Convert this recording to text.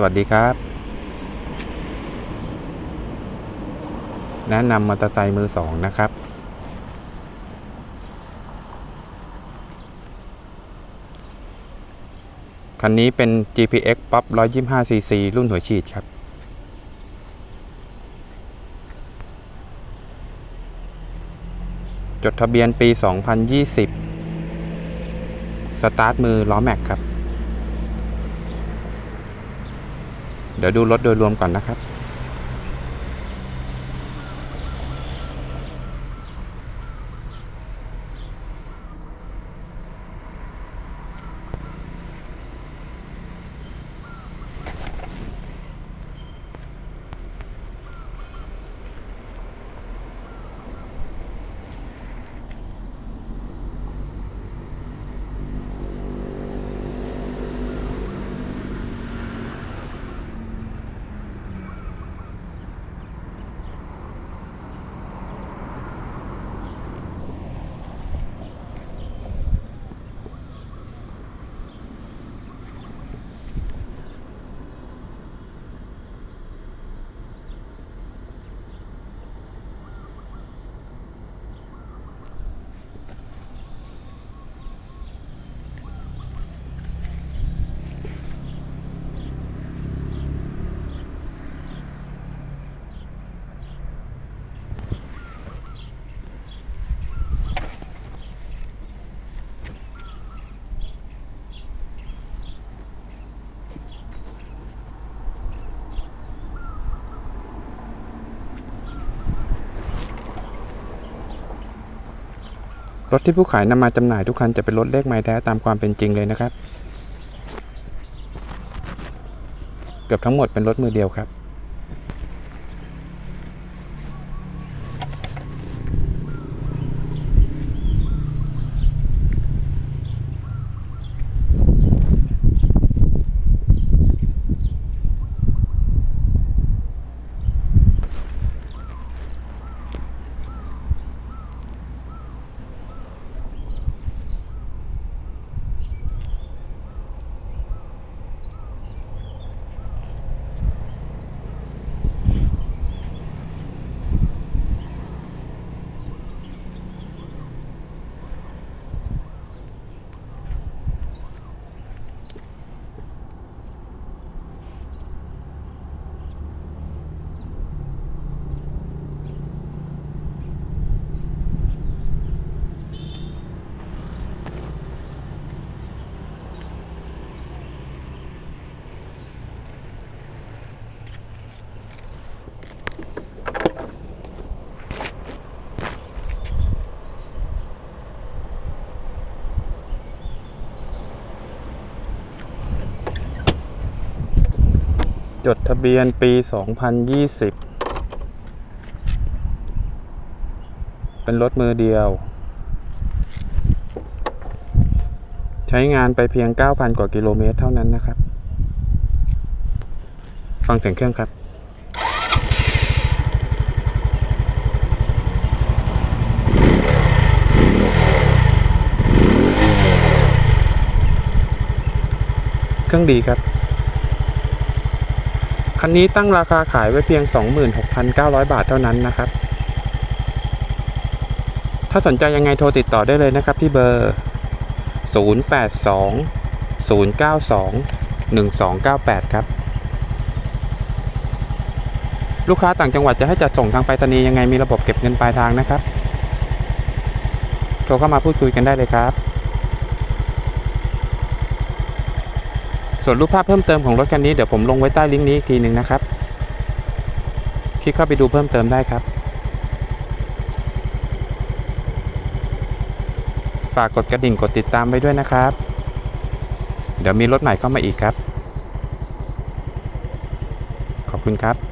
สวัสดีครับ แนะนำมอเตอร์ไซค์มือสองนะครับ คันนี้เป็น GPX Pop 125cc รุ่นหัวฉีดครับ จดทะเบียนปี 2020 สตาร์ทมือล้อแม็กครับ เดี๋ยวดูรถโดยรวมก่อนนะครับ รถที่ผู้ขายนำมาจำหน่ายทุกคันจะเป็นรถเลขไม้แท้ตามความเป็นจริงเลยนะครับ เกือบทั้งหมดเป็นรถมือเดียวครับ จดทะเบียนปี 2020 เป็นรถมือเดียว ใช้งานไปเพียง 9,000 กว่ากิโลเมตรเท่านั้นนะครับ ฟังเสียงเครื่องครับเครื่องดีครับ คันนี้ตั้งราคาขายไว้เพียง 26,900 บาทเท่านั้นนะครับ ถ้าสนใจยังไงโทรติดต่อได้เลยนะครับที่เบอร์ 082 092 1298 ครับ ลูกค้าต่างจังหวัดจะให้จัดส่งทางไปรษณีย์ยังไงมีระบบเก็บเงินปลายทางนะครับ โทรเข้ามาพูดคุยกันได้เลยครับ ส่วนรูปภาพเพิ่มเติมของรถคันนี้เดี๋ยวผมลงไว้ใต้ลิงก์นี้อีกทีหนึ่งนะครับ คลิกเข้าไปดูเพิ่มเติมได้ครับ ฝากกดกระดิ่งกดติดตามไว้ด้วยนะครับ เดี๋ยวมีรถใหม่เข้ามาอีกครับ ขอบคุณครับ